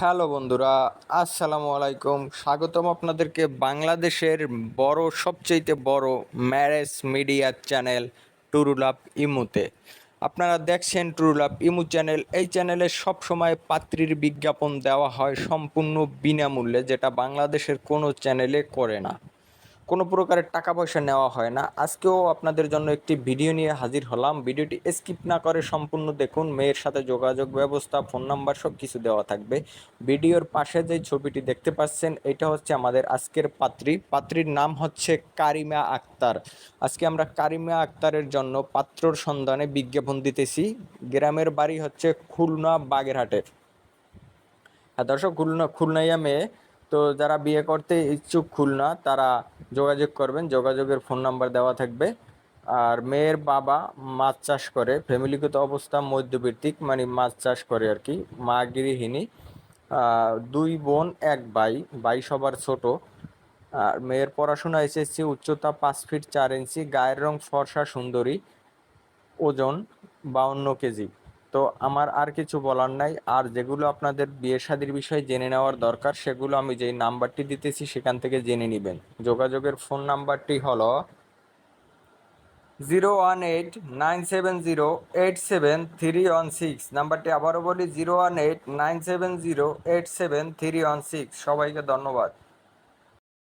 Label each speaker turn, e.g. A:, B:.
A: Hello বন্ধুরা, আসসালামু আলাইকুম। স্বাগতম আপনাদেরকে বাংলাদেশের বড় সবচেয়ে বড় ম্যারেজ মিডিয়া চ্যানেল টুরুলাভ ইমুতে। আপনারা দেখছেন টুরুলাপ ইমু চ্যানেল। এই চ্যানেলে সবসময় পাত্রীর বিজ্ঞাপন দেওয়া হয় সম্পূর্ণ বিনামূল্যে, যেটা বাংলাদেশের কোনো চ্যানেলে করে না। কোনো প্রকারের টাকা পয়সা নেওয়া হয় না। আজকেও আপনাদের জন্য একটি ভিডিও নিয়ে হাজির হলাম। ভিডিওটি স্কিপ না করে সম্পূর্ণ দেখুন। মেয়ের সাথে যোগাযোগ ব্যবস্থা, ফোন নাম্বার সব কিছু দেওয়া থাকবে। ভিডিওর পাশে যে ছবিটি দেখতে পাচ্ছেন, এটা হচ্ছে আমাদের আজকের পাত্রী। পাত্রীর নাম হচ্ছে কারিমা আক্তার। আজকে আমরা কারিমা আক্তারের জন্য পাত্রর সন্ধানে বিজ্ঞাপন দিতেছি। গ্রামের বাড়ি হচ্ছে খুলনা বাগেরহাটের হ্যাঁ দর্শক, খুলনা খুলনাইয়া মেয়ে। তো যারা বিয়ে করতে ইচ্ছুক খুলনা, তারা যোগাযোগ করবেন, যোগাযোগের ফোন নাম্বার দেওয়া থাকবে। আর মেয়ের বাবা মাছ চাষ করে, ফ্যামিলিগত অবস্থা মধ্যবিত্তিক মানে মাছ চাষ করে আর কি, মা গৃহিণী। দুই বোন, এক ভাই ভাই সবার ছোট। আর মেয়ের পড়াশোনা এসএসসি, উচ্চতা পাঁচ ফিট চার ইঞ্চি গায়ের রং ফর্সা সুন্দরী, ওজন বাউন্ন কেজি। তো আমার আর কিছু বলার নাই। আর যেগুলো আপনাদের বিয়ে শাদির বিষয়ে জেনে নেওয়ার দরকার, সেগুলো আমি যেই নাম্বারটি দিতেছি সেখান থেকে জেনে নেবেন। যোগাযোগের ফোন নাম্বারটি হলো zero one eight nine seven zero eight seven three one six. নাম্বারটি আবারও বলি, zero one eight nine seven zero eight seven three one six. সবাইকে ধন্যবাদ।